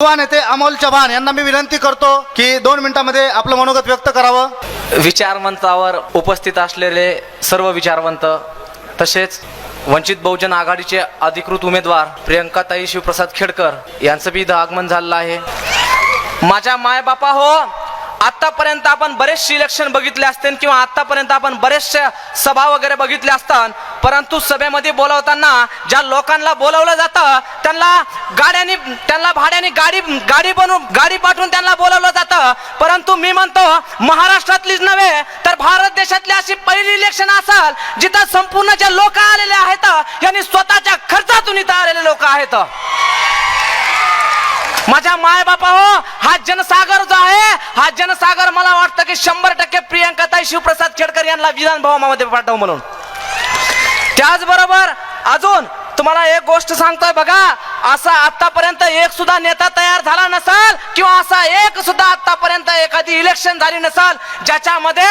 युवा नेते अमोल चव्हाण यांना मी विनंती करतो की दोन मिनिटांमध्ये आपलं मनोगत व्यक्त करावं. विचारवंतावर उपस्थित असलेले सर्व विचारवंत तसेच वंचित बहुजन आघाडीचे अधिकृत उमेदवार प्रियंकाताई शिवप्रसाद खेडकर यांचं बी इथं आगमन झालेलं आहे. माझ्या मायबापा हो! आतापर्यंत आपण बरेचसे इलेक्शन बघितले असते किंवा आतापर्यंत आपण बरेचशा सभा वगैरे बघितल्या असतात. परंतु सभेमध्ये बोलवताना ज्या लोकांना बोलवलं जातं त्यांना गाड्याने त्यांना भाड्याने गाडी गाडी बनवून गाडी पाठवून त्यांना बोलवलं जातं. परंतु मी म्हणतो महाराष्ट्रातलीच नव्हे तर भारत देशातली अशी पहिली इलेक्शन असाल जिथं संपूर्ण जे लोक आलेले आहेत यांनी स्वतःच्या खर्चातून इथं आलेले लोक आहेत. माझ्या माय बापा हो हा जनसागर जो आहे हा जनसागर मला वाटतं की शंभर टक्के प्रियंकाताई शिवप्रसाद खेडकर यांना विधान भवनामध्ये पाठव म्हणून. त्याचबरोबर अजून तुम्हाला एक गोष्ट सांगतोय बघा असा आतापर्यंत एक सुद्धा नेता तयार झाला नसाल किंवा असा एक सुद्धा आतापर्यंत एखादी इलेक्शन झाली नसाल ज्याच्यामध्ये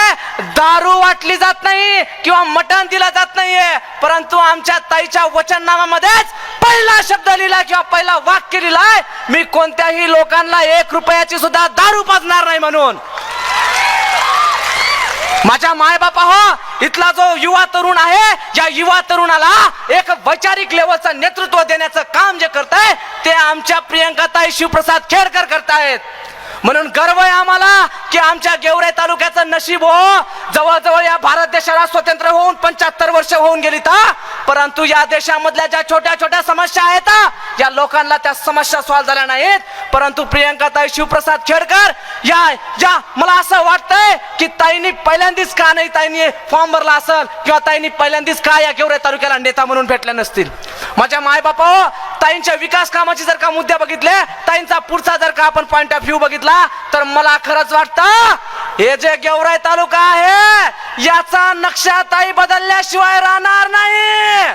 दारू वाटली जात नाही किंवा मटण दिलं जात नाहीये परंतु आमच्या ताईच्या वचननामामध्येच पहिला शब्द लिहिला किंवा पहिला वाक्य लिहिलाय मी कोणत्याही लोकांना एक रुपयाची सुद्धा दारू पाजणार नाही म्हणून. माझ्या मायबापा हो इथला जो युवा तरुण आहे या युवा तरुणाला एक वैचारिक लेवलचं नेतृत्व देण्याचं काम जे करताय ते आमच्या प्रियंकाताई शिवप्रसाद खेडकर करतायत. म्हणून गर्व आहे आम्हाला की आमच्या गेवराई तालुक्याचं नशीब हो जवळजवळ या भारत देशाला स्वतंत्र होऊन पंच्याहत्तर वर्ष होऊन गेली तर परंतु या देशामधल्या ज्या छोट्या छोट्या समस्या आहेत या लोकांना त्या समस्या सॉल्व्ह झाल्या नाहीत. परंतु प्रियंकाताई शिवप्रसाद खेडकर या या मला असं वाटतंय की ताईंनी पहिल्यांदाच का नाही ताईंनी फॉर्म भरला असेल किंवा ताईंनी पहिल्यांदाच का या गेवराई तालुक्याला नेता म्हणून भेटल्या नसतील. माझ्या मायबापा हो ताईंच्या विकास कामाचे जर का मुद्दे बघितले ताईंचा पुढचा जर का आपण पॉइंट ऑफ व्ह्यू बघितला तर मला खरंच वाटतं हे जे गेवराई तालुका आहे याचा नक्षा ताई बदलल्याशिवाय राहणार नाही.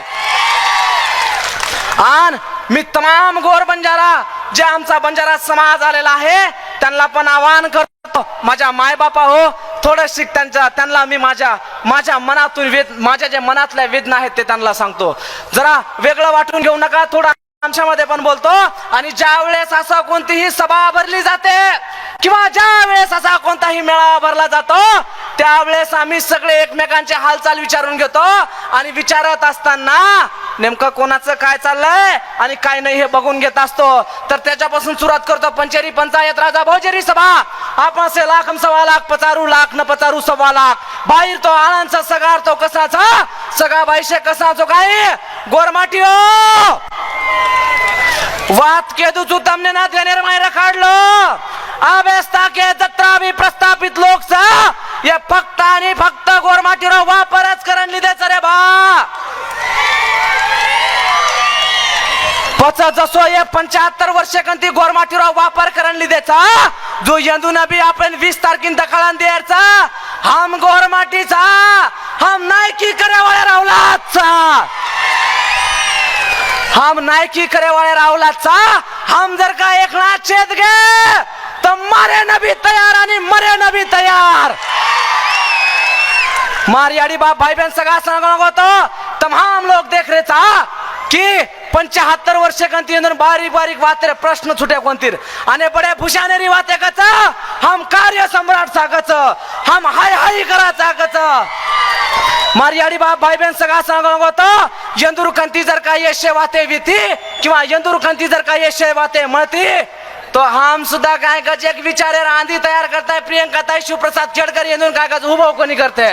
आण मी तमाम गोर बंजारा जे आमचा बंजारा समाज आलेला आहे त्यांना पण आवाहन करतो माझ्या मायबापा हो थोडं शिक त्यांच्या त्यांना मी माझ्या माझ्या मनातून वेद माझ्या जे मनातल्या वेदना आहेत ते त्यांना सांगतो. जरा वेगळं वाटून घेऊ नका थोडा आमच्यामध्ये पण बोलतो. आणि ज्या वेळेस असं कोणतीही सभा भरली जाते किंवा ज्या वेळेस असा कोणताही मेळावा भरला जातो त्यावेळेस आम्ही सगळे एकमेकांचे हालचाल विचारून घेतो. आणि विचारत असताना नेमकं कोणाचं काय चाललंय आणि काय नाही हे बघून घेत असतो. तर त्याच्यापासून सुरुवात करतो. पंचेरी पंचायत राजा भोजेरी सभा. आपण से लाख सव्वा लाख पचारू लाख न पचारू सव्वा लाख. बाहेर तो आनंदचा सगार तो कसाचा? सगा बाईशे कसाचो काय? गोरमाटी हो वात केदूचू तमने ना देनेर मायरा काढलो. अभेस्ता के जत्रा बी प्रस्थापित लोकचा हे फक्त आणि फक्त गोरमाटीवर वापरच करण लिदेच रे बा. पच जसो हे पंच्याहत्तर वर्ष कंती गोरमाटीवर वापर करण लिदेचा जो यंदू नबी आपण वीस तारखेन दखळान द्यायचा हम गोरमाटीचा हम नायकी करे वाळ्या रावलाचा हम नायकी करे वाले राहुलाचा हम जर का एक नाथ छेद गे तो मारे नबी तयार आणि मरे नबी तयार. मारियाडी बाप भाई बहन सगळा सांगणं होतो. तमाम लोग देख रहे था की पंचाहत्तर वर्ष कंती बारीक बारीक वाते प्रश्न छुटे कोणती आणि बडे भुशानेरी वाते कच हम कार्य सम्राट सागच हम हाय हाय करा सागच. मारियाडी बाप भाई बहन सगळा सांगणं होतं यंदूर कंती जर का यशे वाते विती किंवा यंदूर कंती जर का यशे वाते म्हणती तो हम सुद्धा काय गज एक विचारे रांधी तयार करताय प्रियंका ताई शिवप्रसाद खेडकर येऊन काय गज उभं कोणी करते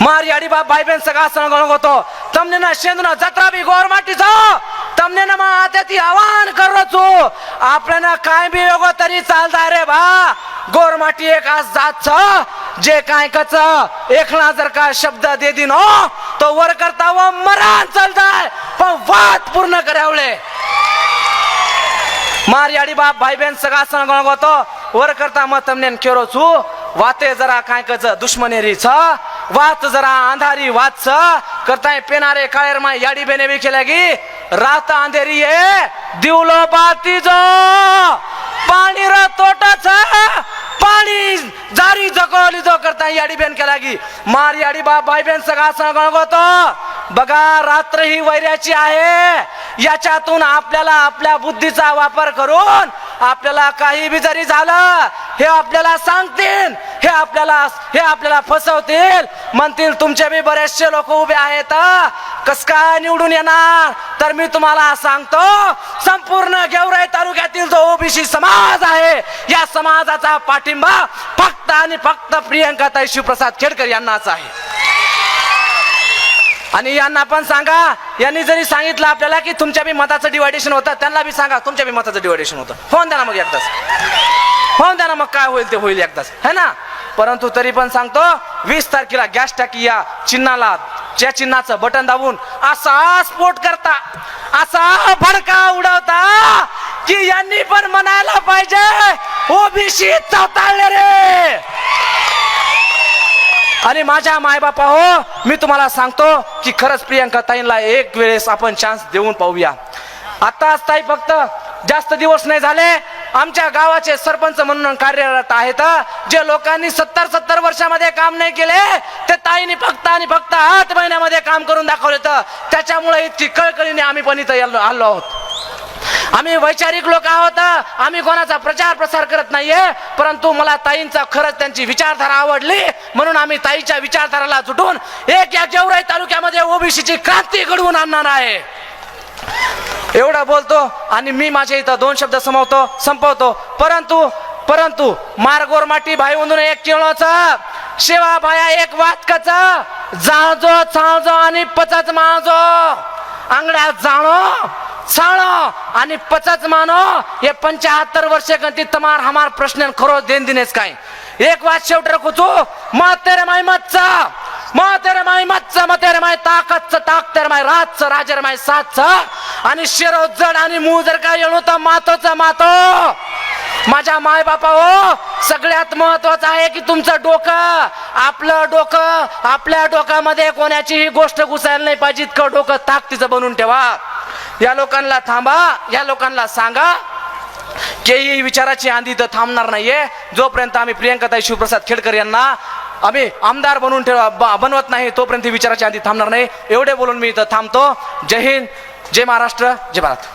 मारियाडी बाप भाई बहन सगळा सांगणं होतो તમને ના શેન્દ્ર જત્રા બી ગોર માટી છો તમને ના માં આતેથી આહવાન કરો છો આપણે કાંઈ બી યોગો તરી ચાલતા રે બા ગોર માટી એક આ જાત छ जे काय कच एकला जर का शब्द दे दिन तो वर करता व मरण चलताय. पण वाद पूर्ण करावले. मारियाडी बाप भाई बहन सगळा सण होतो वर करता मग तमने केरो छू वाते जरा काय कच दुश्मनेरी छ वात जरा अंधारी वात छ करताय पेनारे काळेर माय याडी बेने बी केल्या की रात अंधेरी ये दिवलो बाती जो पाणी र तोटा छ पाणी जारी जकोली जो करता याडी बेन केला की मार याडी बा बाई बेन सगळा सांगतो बघा रात्र ही वैराची आहे. याच्यातून आपल्याला आपल्या बुद्धीचा वापर करून आपल्याला काही बी जरी झालं हे आपल्याला सांगतील हे आपल्याला हे आपल्याला फसवतील. म्हणतील तुमचे बी बरेचसे लोक उभे आहेत कस काय निवडून येणार? तर मी तुम्हाला सांगतो संपूर्ण गेवराई तालुक्यातील जो ओबीसी समाज आहे या समाजाचा पाठिंबा फक्त आणि फक्त प्रियंका ताई शिवप्रसाद खेडकर यांनाच आहे. आणि यांना पण सांगा यांनी जरी सांगितलं आपल्याला की तुमच्या बी मताचं डिवायडेशन होतं त्यांना बी सांगा तुमच्या बी मताचं डिवायडेशन होतं. होऊन द्या ना मग एकदाच. होऊन द्या ना मग काय होईल ते होईल एकदाच. है ना? परंतु तरी पण सांगतो वीस तारखेला गॅस टाकी या चिन्हाला ज्या चिन्हाचं बटन दाबून असा स्फोट करता असा भडका उडवता की यांनी पण म्हणायला पाहिजे ओबीसी चौताळले रे. आणि माझ्या मायबापा हो मी तुम्हाला सांगतो की खरंच प्रियंका ताईंना एक वेळेस आपण चान्स देऊन पाहूया. आता ताई फक्त जास्त दिवस नाही झाले आमच्या गावाचे सरपंच म्हणून कार्यरत आहेत. जे लोकांनी सत्तर सत्तर वर्षामध्ये काम नाही केले ते ताईनी फक्त आणि फक्त आठ महिन्यामध्ये काम करून दाखवले तर त्याच्यामुळे इतकी कळकळीने आम्ही पण इथं आलो आलो आहोत. आम्ही वैचारिक लोक आहोत. आम्ही कोणाचा प्रचार प्रसार करत नाहीये परंतु मला ताईंचा खरंच त्यांची विचारधारा आवडली. म्हणून आम्ही ताईच्या विचारधाराला जुटून एक या गेवराई तालुक्यामध्ये ओबीसीची क्रांती घडवून आणणार आहे. एवढा बोलतो आणि मी माझ्या इथं दोन शब्द समवतो संपवतो. परंतु परंतु मारगोर माटी भाई म्हणून एक किलोचा शेवा भाया एक वाटकाच जाळजो चाळजो आणि पचच माळजो. आंगड्यात जाणो छाणो आणि पचच मानो. हे पंचाहत्तर वर्ष गणती तमार हमार प्रश्न खरो देन दिनेच काय. एक वाद शेवट रखूचो मा तेरे माय मच्चा मातेर माय मच्च मतेर माय ताकतच ताक तेरे माय रातच राजेर माय सातच आणि शिरो हो जड आणि मू जर काय येणू तर मातोच मातो। माझ्या माय बापा हो सगळ्यात महत्वाचं आहे की तुमचं डोकं आपलं डोकं आपल्या डोक्यामध्ये कोणाचीही गोष्ट घुसायला नाही पाहिजे इतकं डोकं ताकदीचं बनवून ठेवा। या लोकांना थांबा या लोकांना सांगा केही विचाराची आंधी इथं थांबणार नाहीये। जोपर्यंत आम्ही प्रियंकाताई शिवप्रसाद खेडकर यांना आम्ही आमदार बनवून ठेव बनवत नाही तोपर्यंत विचाराच्या आधी थांबणार नाही. एवढे बोलून मी इथं थांबतो. जय हिंद जय महाराष्ट्र जय भारत.